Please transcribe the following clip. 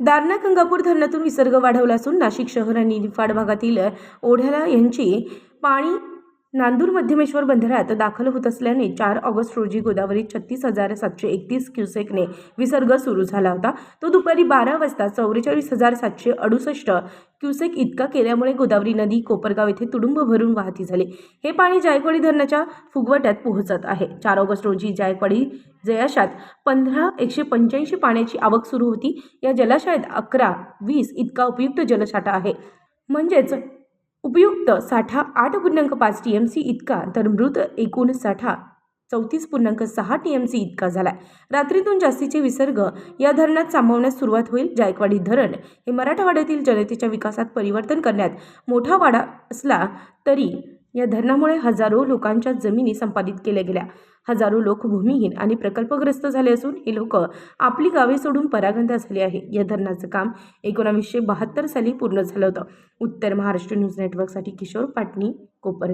दारणा गंगापूर धरणातून विसर्ग वाढवला असून नाशिक शहर आणि निफाड भागातील ओढ्याला यांची पाणी नांदूर मध्यमेश्वर बंधाऱ्यात दाखल होत असल्याने चार ऑगस्ट रोजी गोदावरी छत्तीस हजार सातशे एकतीस क्युसेकने विसर्ग सुरू झाला होता. तो दुपारी बारा वाजता चौवेचाळीस हजार सातशे अडुसष्ट क्युसेक इतका केल्यामुळे गोदावरी नदी कोपरगाव येथे तुडुंब भरून वाहती झाली. हे पाणी जायकवाडी धरणाच्या फुगवट्यात पोहोचत आहे. चार ऑगस्ट रोजी जायकवाडी जयाशात पंधरा एकशे पंच्याऐंशी पाण्याची आवक सुरू होती. या जलाशयात अकरा वीस इतका उपयुक्त जलसाठा आहे. म्हणजेच उपयुक्त साठा आठ पूर्णांक पाच टी एम सी इतका तर मृत एकूण साठा चौतीस पूर्णांक सहा टी एम सी इतका झाला रात्रीतून जास्तीचे विसर्ग या धरणात सामावण्यास सुरुवात होईल. जायकवाडी धरण हे मराठवाड्यातील जनतेच्या विकासात परिवर्तन करण्यात मोठा वाडा असला तरी या धरणामुळे हजारो लोकांच्या जमिनी संपादित केल्या गेल्या. हजारो लोक भूमिहीन आणि प्रकल्पग्रस्त झाले असून हे लोक आपली गावे सोडून परागंदा झाले आहे. या धरणाचं काम एकोणावीसशे बहात्तर साली पूर्ण झालं होतं. उत्तर महाराष्ट्र न्यूज नेटवर्कसाठी किशोर पाटणी कोपर